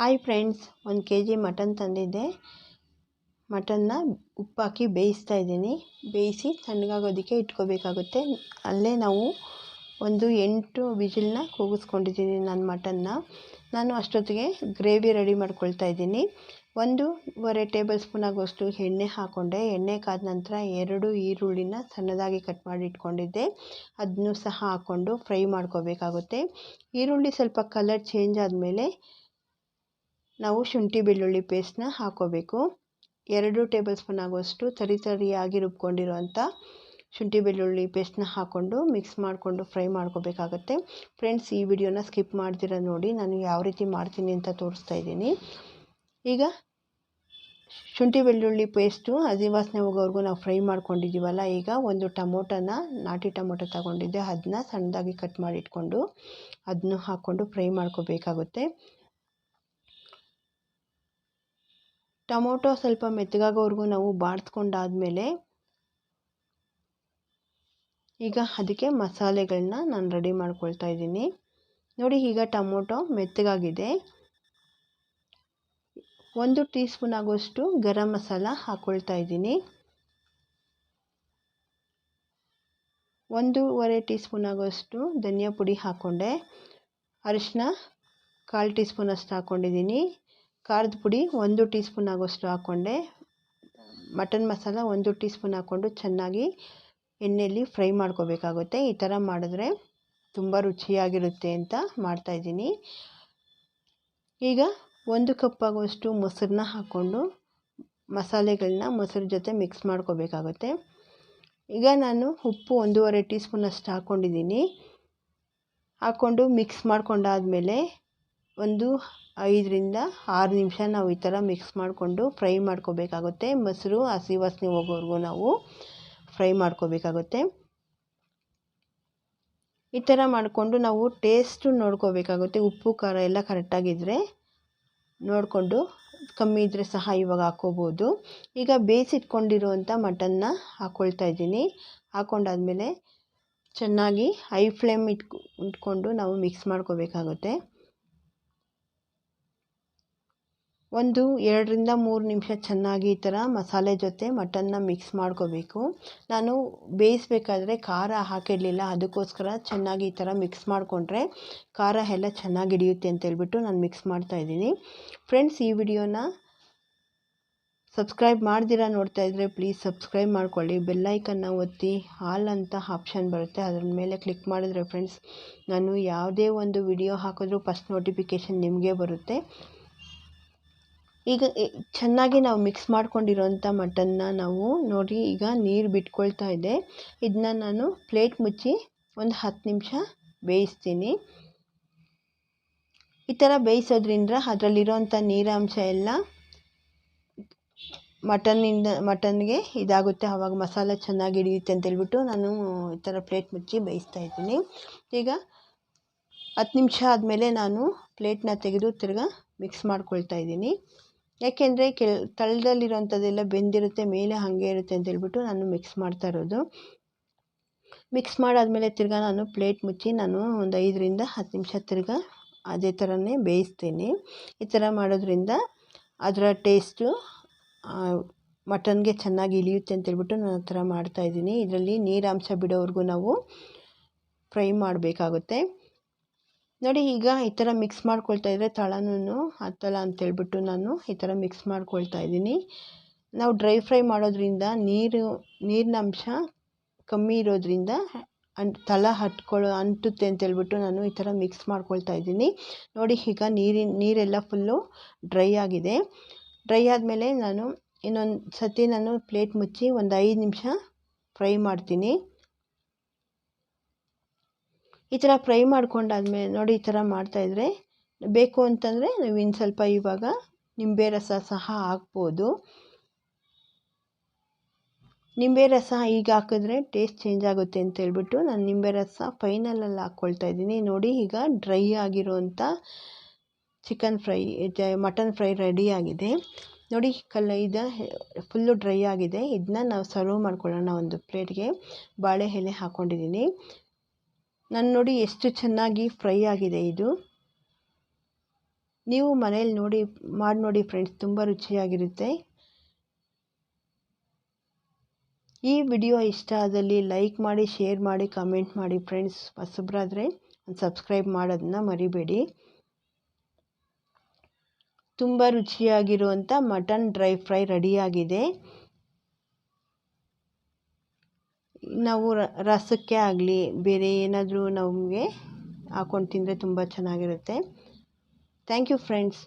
Hi friends ಒಂದು K G mutton ತಂದಿದ್ದೆ ಮಟನ್ನ ಉಪ್ಪಾಕಿ ಬೇಯಿಸ್ತಾ ಇದ್ದೀನಿ. ಬೇಯಿಸಿ ತಣ್ಣಗಾಗೋದಕ್ಕೆ ಇಟ್ಕೋಬೇಕಾಗುತ್ತೆ. ಅಲ್ಲೇ ನಾವು ಒಂದು ಎಂಟು ವಿಜಿಲ್ನ ಕೂಗಿಸ್ಕೊಂಡಿದ್ದೀನಿ ನಾನು ಮಟನ್ನ ನಾನು ಅಷ್ಟೊತ್ತಿಗೆ ಗ್ರೇವಿ ರೆಡಿ ಮಾಡ್ಕೊಳ್ತಾ ಇದ್ದೀನಿ. ಒಂದೂವರೆ ಟೇಬಲ್ ಸ್ಪೂನ್ ಆಗೋಷ್ಟು ಎಣ್ಣೆ ಹಾಕ್ಕೊಂಡೆ ಎಣ್ಣೆ ಕಾದ ನಂತರ ಎರಡು ಈರುಳ್ಳಿನ ಸಣ್ಣದಾಗಿ ಕಟ್ ಮಾಡಿ ಇಟ್ಕೊಂಡಿದ್ದೆ. ಅದನ್ನು ಸಹ ಹಾಕ್ಕೊಂಡು ಫ್ರೈ ಮಾಡ್ಕೋಬೇಕಾಗುತ್ತೆ. ಈರುಳ್ಳಿ ಸ್ವಲ್ಪ ಕಲರ್ ಚೇಂಜ್ ಆದಮೇಲೆ ನಾವು ಶುಂಠಿ ಬೆಳ್ಳುಳ್ಳಿ ಪೇಸ್ಟ್ನ ಹಾಕ್ಕೋಬೇಕು ಎರಡು ಟೇಬಲ್ ಸ್ಪೂನ್ ಆಗುವಷ್ಟು ತರಿ ತರಿಯಾಗಿ ರುಬ್ಕೊಂಡಿರೋಂಥ ಶುಂಠಿ ಬೆಳ್ಳುಳ್ಳಿ ಪೇಸ್ಟ್ನ ಹಾಕ್ಕೊಂಡು ಮಿಕ್ಸ್ ಮಾಡಿಕೊಂಡು ಫ್ರೈ ಮಾಡ್ಕೋಬೇಕಾಗತ್ತೆ. ಫ್ರೆಂಡ್ಸ್ ಈ ವಿಡಿಯೋನ ಸ್ಕಿಪ್ ಮಾಡ್ದಿರ ನೋಡಿ, ನಾನು ಯಾವ ರೀತಿ ಮಾಡ್ತೀನಿ ಅಂತ ತೋರಿಸ್ತಾ ಇದ್ದೀನಿ. ಈಗ ಶುಂಠಿ ಬೆಳ್ಳುಳ್ಳಿ ಪೇಸ್ಟು ಹಸಿ ವಾಸನೆ ಹೋಗೋವರೆಗೂ ನಾವು ಫ್ರೈ ಮಾಡ್ಕೊಂಡಿದ್ದೀವಲ್ಲ, ಈಗ ಒಂದು ಟೊಮೊಟೊನ, ನಾಟಿ ಟೊಮೊಟೊ ತಗೊಂಡಿದ್ದೆ ಅದನ್ನ ಸಣ್ಣದಾಗಿ ಕಟ್ ಮಾಡಿ ಇಟ್ಕೊಂಡು ಅದನ್ನು ಹಾಕ್ಕೊಂಡು ಫ್ರೈ ಮಾಡ್ಕೋಬೇಕಾಗುತ್ತೆ. ಟೊಮೊಟೊ ಸ್ವಲ್ಪ ಮೆತ್ತಗಾಗೋವರೆಗೂ ನಾವು ಬಾಡಿಸ್ಕೊಂಡಾದ್ಮೇಲೆ ಈಗ ಅದಕ್ಕೆ ಮಸಾಲೆಗಳನ್ನ ನಾನು ರೆಡಿ ಮಾಡ್ಕೊಳ್ತಾ ಇದ್ದೀನಿ. ನೋಡಿ ಈಗ ಟೊಮೊಟೊ ಮೆತ್ತಗಾಗಿದೆ. ಒಂದು ಟೀ ಸ್ಪೂನ್ ಆಗೋಷ್ಟು ಗರಂ ಮಸಾಲ ಹಾಕ್ಕೊಳ್ತಾ ಇದ್ದೀನಿ. ಒಂದೂವರೆ ಟೀ ಸ್ಪೂನ್ ಆಗೋಷ್ಟು ಧನಿಯಾ ಪುಡಿ ಹಾಕ್ಕೊಂಡೆ ಅರಿಶಿನ ಕಾಲು ಟೀ ಸ್ಪೂನಷ್ಟು ಹಾಕ್ಕೊಂಡಿದ್ದೀನಿ ಖಾರದ ಪುಡಿ ಒಂದು ಟೀ ಸ್ಪೂನ್ ಆಗೋಷ್ಟು ಹಾಕ್ಕೊಂಡೆ ಮಟನ್ ಮಸಾಲ ಒಂದು ಟೀ ಸ್ಪೂನ್ ಹಾಕ್ಕೊಂಡು ಚೆನ್ನಾಗಿ ಎಣ್ಣೆಯಲ್ಲಿ ಫ್ರೈ ಮಾಡ್ಕೋಬೇಕಾಗುತ್ತೆ. ಈ ಥರ ಮಾಡಿದ್ರೆ ತುಂಬ ರುಚಿಯಾಗಿರುತ್ತೆ ಅಂತ ಮಾಡ್ತಾಯಿದ್ದೀನಿ ಈಗ ಒಂದು ಕಪ್ ಆಗುವಷ್ಟು ಮೊಸರನ್ನ ಹಾಕ್ಕೊಂಡು ಮಸಾಲೆಗಳನ್ನ ಮೊಸರು ಜೊತೆ ಮಿಕ್ಸ್ ಮಾಡ್ಕೋಬೇಕಾಗುತ್ತೆ. ಈಗ ನಾನು ಉಪ್ಪು ಒಂದೂವರೆ ಟೀ ಸ್ಪೂನ್ ಅಷ್ಟು ಹಾಕ್ಕೊಂಡಿದ್ದೀನಿ ಹಾಕ್ಕೊಂಡು ಮಿಕ್ಸ್ ಮಾಡ್ಕೊಂಡಾದಮೇಲೆ ಒಂದು ಐದರಿಂದ ಆರು ನಿಮಿಷ ನಾವು ಈ ಥರ ಮಿಕ್ಸ್ ಮಾಡಿಕೊಂಡು ಫ್ರೈ ಮಾಡ್ಕೋಬೇಕಾಗುತ್ತೆ. ಮೊಸರು, ಹಸಿ ವಾಸನೆ ಹೋಗೋವರೆಗೂ ನಾವು ಫ್ರೈ ಮಾಡ್ಕೋಬೇಕಾಗುತ್ತೆ. ಈ ಥರ ಮಾಡಿಕೊಂಡು ನಾವು ಟೇಸ್ಟು ನೋಡ್ಕೋಬೇಕಾಗುತ್ತೆ. ಉಪ್ಪು, ಖಾರ ಎಲ್ಲ ಕರೆಕ್ಟಾಗಿದ್ದರೆ ನೋಡಿಕೊಂಡು ಕಮ್ಮಿ ಇದ್ದರೆ ಸಹ ಇವಾಗ ಹಾಕ್ಕೋಬೋದು ಈಗ ಬೇಯಿಸಿಟ್ಕೊಂಡಿರುವಂಥ ಮಟನ್ನ ಹಾಕ್ಕೊಳ್ತಾ ಇದ್ದೀನಿ. ಹಾಕ್ಕೊಂಡಾದ್ಮೇಲೆ ಚೆನ್ನಾಗಿ ಹೈ ಫ್ಲೇಮ್ ಇಟ್ಕೊ, ಇಟ್ಕೊಂಡು ನಾವು ಮಿಕ್ಸ್ ಮಾಡ್ಕೋಬೇಕಾಗುತ್ತೆ. ಒಂದು, ಎರಡರಿಂದ ಮೂರು ನಿಮಿಷ ಚೆನ್ನಾಗಿ ಈ ಥರ ಮಸಾಲೆ ಜೊತೆ ಮಟನ್ನ ಮಿಕ್ಸ್ ಮಾಡ್ಕೋಬೇಕು. ನಾನು ಬೇಯಿಸ್ಬೇಕಾದ್ರೆ ಖಾರ ಹಾಕಿರಲಿಲ್ಲ, ಅದಕ್ಕೋಸ್ಕರ ಚೆನ್ನಾಗಿ ಈ ಥರ ಮಿಕ್ಸ್ ಮಾಡಿಕೊಂಡ್ರೆ ಖಾರ ಎಲ್ಲ ಚೆನ್ನಾಗಿ ಹಿಡಿಯುತ್ತೆ ಅಂತ ಹೇಳ್ಬಿಟ್ಟು ನಾನು ಮಿಕ್ಸ್ ಮಾಡ್ತಾಯಿದ್ದೀನಿ ಫ್ರೆಂಡ್ಸ್ ಈ ವಿಡಿಯೋನ ಸಬ್ಸ್ಕ್ರೈಬ್ ಮಾಡ್ದಿರಾ ನೋಡ್ತಾ ಇದ್ದರೆ ಪ್ಲೀಸ್ ಸಬ್ಸ್ಕ್ರೈಬ್ ಮಾಡ್ಕೊಳ್ಳಿ. ಬೆಲ್ಲೈಕನ್ನ ಒತ್ತಿ, ಹಾಲ್ ಅಂತ ಆಪ್ಷನ್ ಬರುತ್ತೆ, ಅದ್ರ ಮೇಲೆ ಕ್ಲಿಕ್ ಮಾಡಿದ್ರೆ ಫ್ರೆಂಡ್ಸ್ ನಾನು ಯಾವುದೇ ಒಂದು ವಿಡಿಯೋ ಹಾಕಿದ್ರೂ ಫಸ್ಟ್ ನೋಟಿಫಿಕೇಷನ್ ನಿಮಗೆ ಬರುತ್ತೆ. ಈಗ ಚೆನ್ನಾಗಿ ನಾವು ಮಿಕ್ಸ್ ಮಾಡ್ಕೊಂಡಿರೋಂಥ ಮಟನ್ನ ನಾವು ನೋಡಿ ಈಗ ನೀರು ಬಿಟ್ಕೊಳ್ತಾ ಇದೆ. ಇದನ್ನ ನಾನು ಪ್ಲೇಟ್ ಮುಚ್ಚಿ ಒಂದು ಹತ್ತು ನಿಮಿಷ ಬೇಯಿಸ್ತೀನಿ. ಈ ಥರ ಬೇಯಿಸೋದ್ರಿಂದ ಅದರಲ್ಲಿರೋಂಥ ನೀರಾಂಶ ಎಲ್ಲ ಮಟನ್ನಿಂದ, ಮಟನ್ಗೆ ಇದಾಗುತ್ತೆ. ಆವಾಗ ಮಸಾಲ ಚೆನ್ನಾಗಿ ಹಿಡಿಯುತ್ತೆ ಅಂತೇಳ್ಬಿಟ್ಟು ನಾನು ಈ ಥರ ಪ್ಲೇಟ್ ಮುಚ್ಚಿ ಬೇಯಿಸ್ತಾ ಇದ್ದೀನಿ. ಈಗ ಹತ್ತು ನಿಮಿಷ ಆದಮೇಲೆ ನಾನು ಪ್ಲೇಟ್ನ ತೆಗೆದು ತಿರ್ಗಾ ಮಿಕ್ಸ್ ಮಾಡ್ಕೊಳ್ತಾ ಇದ್ದೀನಿ. ಯಾಕೆಂದರೆ ಕೆಳ ತಳದಲ್ಲಿರೋಂಥದ್ದೆಲ್ಲ ಬೆಂದಿರುತ್ತೆ, ಮೇಲೆ ಹಾಗೆ ಇರುತ್ತೆ ಅಂತ ಹೇಳ್ಬಿಟ್ಟು ನಾನು ಮಿಕ್ಸ್ ಮಾಡ್ತಾ ಇರೋದು. ಮಿಕ್ಸ್ ಮಾಡಾದಮೇಲೆ ತಿರ್ಗಾ ನಾನು ಪ್ಲೇಟ್ ಮುಚ್ಚಿ ನಾನು ಒಂದು ಐದರಿಂದ ಹತ್ತು ನಿಮಿಷ ತಿರ್ಗಾ ಅದೇ ಥರನೇ ಬೇಯಿಸ್ತೀನಿ. ಈ ಥರ ಮಾಡೋದ್ರಿಂದ ಅದರ ಟೇಸ್ಟು ಮಟನ್ಗೆ ಚೆನ್ನಾಗಿ ಇಳಿಯುತ್ತೆ ಅಂತೇಳ್ಬಿಟ್ಟು ನಾನು ಆ ಥರ ಮಾಡ್ತಾಯಿದ್ದೀನಿ ಇದರಲ್ಲಿ ನೀರಾಂಶ ಬಿಡೋವರೆಗೂ ನಾವು ಫ್ರೈ ಮಾಡಬೇಕಾಗುತ್ತೆ. ನೋಡಿ, ಈಗ ಈ ಥರ ಮಿಕ್ಸ್ ಮಾಡ್ಕೊಳ್ತಾ ಇದ್ದರೆ ತಳನೂ ಹತ್ತಲ್ಲ ಅಂತೇಳ್ಬಿಟ್ಟು ನಾನು ಈ ಥರ ಮಿಕ್ಸ್ ಮಾಡ್ಕೊಳ್ತಾ ಇದ್ದೀನಿ. ನಾವು ಡ್ರೈ ಫ್ರೈ ಮಾಡೋದ್ರಿಂದ ನೀರು, ನೀರಿನ ಅಂಶ ಕಮ್ಮಿ ಇರೋದ್ರಿಂದ ಅಂಟ್, ತಳ ಹಟ್ಕೊಳ್ಳೋ ಅಂಟುತ್ತೆ ಅಂತೇಳ್ಬಿಟ್ಟು ನಾನು ಈ ಥರ ಮಿಕ್ಸ್ ಮಾಡ್ಕೊಳ್ತಾ ಇದ್ದೀನಿ. ನೋಡಿ, ಈಗ ನೀರಿನ ನೀರೆಲ್ಲ ಫುಲ್ಲು ಡ್ರೈ ಆಗಿದೆ. ಡ್ರೈ ಆದಮೇಲೆ ನಾನು ಇನ್ನೊಂದು ಸತಿ ನಾನು ಪ್ಲೇಟ್ ಮುಚ್ಚಿ ಒಂದು ಐದು ನಿಮಿಷ ಫ್ರೈ ಮಾಡ್ತೀನಿ. ಈ ಥರ ಫ್ರೈ ಮಾಡ್ಕೊಂಡಾದ್ಮೇಲೆ ನೋಡಿ ಈ ಥರ ಮಾಡ್ತಾಯಿದ್ರೆ ಬೇಕು ಅಂತಂದರೆ ನೀವು ಇನ್ನು ಸ್ವಲ್ಪ ಇವಾಗ ನಿಂಬೆ ರಸ ಸಹ ಹಾಕ್ಬೋದು. ನಿಂಬೆ ರಸ ಈಗ ಹಾಕಿದ್ರೆ ಟೇಸ್ಟ್ ಚೇಂಜ್ ಆಗುತ್ತೆ ಅಂತ ಹೇಳ್ಬಿಟ್ಟು ನಾನು ನಿಂಬೆ ರಸ ಫೈನಲಲ್ಲಿ ಹಾಕ್ಕೊಳ್ತಾ ಇದ್ದೀನಿ. ನೋಡಿ ಈಗ ಡ್ರೈ ಆಗಿರುವಂಥ chicken fry mutton fry ready ಆಗಿದೆ. ನೋಡಿ ಕಲ್ಲ ಇದು ಫುಲ್ಲು ಡ್ರೈ ಆಗಿದೆ. ಇದನ್ನ ನಾವು ಸರ್ವ್ ಮಾಡ್ಕೊಳ್ಳೋಣ ಒಂದು ಪ್ಲೇಟ್ಗೆ. ಬಾಳೆ ಎಲೆ ಹಾಕ್ಕೊಂಡಿದ್ದೀನಿ. ನಾನು ನೋಡಿ ಎಷ್ಟು ಚೆನ್ನಾಗಿ ಫ್ರೈ ಆಗಿದೆ ಇದು. ನೀವು ಮನೇಲಿ ನೋಡಿ, ಮಾಡಿ ನೋಡಿ ಫ್ರೆಂಡ್ಸ್, ತುಂಬ ರುಚಿಯಾಗಿರುತ್ತೆ. ಈ ವಿಡಿಯೋ ಇಷ್ಟ ಆದಲ್ಲಿ ಲೈಕ್ ಮಾಡಿ, ಶೇರ್ ಮಾಡಿ, ಕಮೆಂಟ್ ಮಾಡಿ ಫ್ರೆಂಡ್ಸ್. ಹೊಸಬ್ರಾದರೆ ಸಬ್ಸ್ಕ್ರೈಬ್ ಮಾಡೋದನ್ನ ಮರಿಬೇಡಿ. ತುಂಬ ರುಚಿಯಾಗಿರುವಂಥ ಮಟನ್ ಡ್ರೈ ಫ್ರೈ ರೆಡಿಯಾಗಿದೆ ನಾವು ರಸಕ್ಕೆ ಆಗಲಿ ಬೇರೆ ಏನಾದರೂ ನಮಗೆ ಹಾಕ್ಕೊಂಡು ತಿಂದರೆ ತುಂಬ ಚೆನ್ನಾಗಿರುತ್ತೆ. Thank you friends